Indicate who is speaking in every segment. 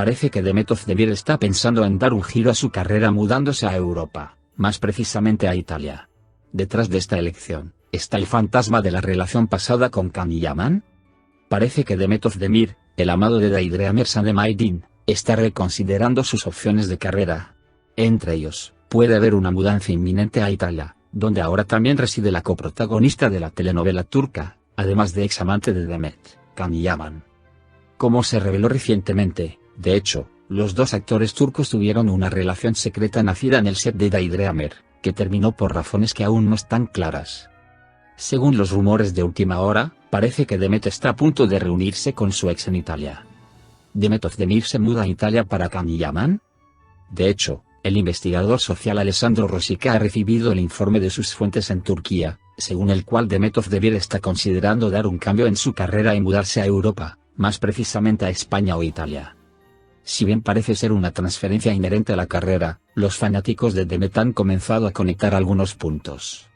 Speaker 1: parece que Demet Özdemir está pensando en dar un giro a su carrera mudándose a Europa, más precisamente a Italia. Detrás de esta elección, ¿está el fantasma de la relación pasada con Can Yaman? Parece que Demet Özdemir, el amado de Daidre Sanemaydin, está reconsiderando sus opciones de carrera. Entre ellos, puede haber una mudanza inminente a Italia, donde ahora también reside la coprotagonista de la telenovela turca, además de ex amante de Demet, Can Yaman. Como se reveló recientemente, de hecho, los dos actores turcos tuvieron una relación secreta nacida en el set de Daidreamer, que terminó por razones que aún no están claras. Según los rumores de última hora, parece que Demet está a punto de reunirse con su ex en Italia. ¿Demet Özdemir se muda a Italia para Yaman? De hecho, el investigador social Alessandro Rosica ha recibido el informe de sus fuentes en Turquía, según el cual Demet Özdemir está considerando dar un cambio en su carrera y mudarse a Europa, más precisamente a España o Italia. Si bien parece ser una transferencia inherente a la carrera, los fanáticos de Demet han comenzado a conectar algunos puntos.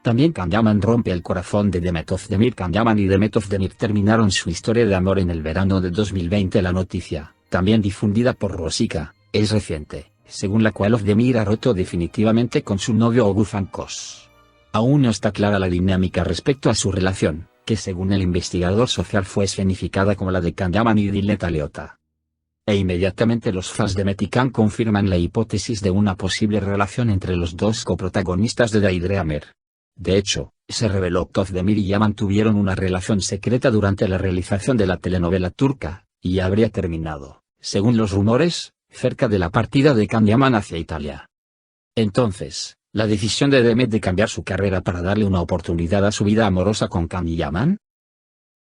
Speaker 1: También Kanyaman rompe el corazón de Demet Özdemir. Kanyaman y Demet Özdemir terminaron su historia de amor en el verano de 2020. La noticia, también difundida por Rosica, es reciente, según la cual Özdemir ha roto definitivamente con su novio Oguzhan Kos. Aún no está clara la dinámica respecto a su relación, que según el investigador social fue escenificada como la de Kanyaman y Dileta Leota. E inmediatamente los fans de Metican confirman la hipótesis de una posible relación entre los dos coprotagonistas de Daidreamer. De hecho, se reveló que Özdemir y Yaman tuvieron una relación secreta durante la realización de la telenovela turca, y habría terminado, según los rumores, cerca de la partida de Can Yaman hacia Italia. Entonces, ¿la decisión de Demet de cambiar su carrera para darle una oportunidad a su vida amorosa con Can Yaman?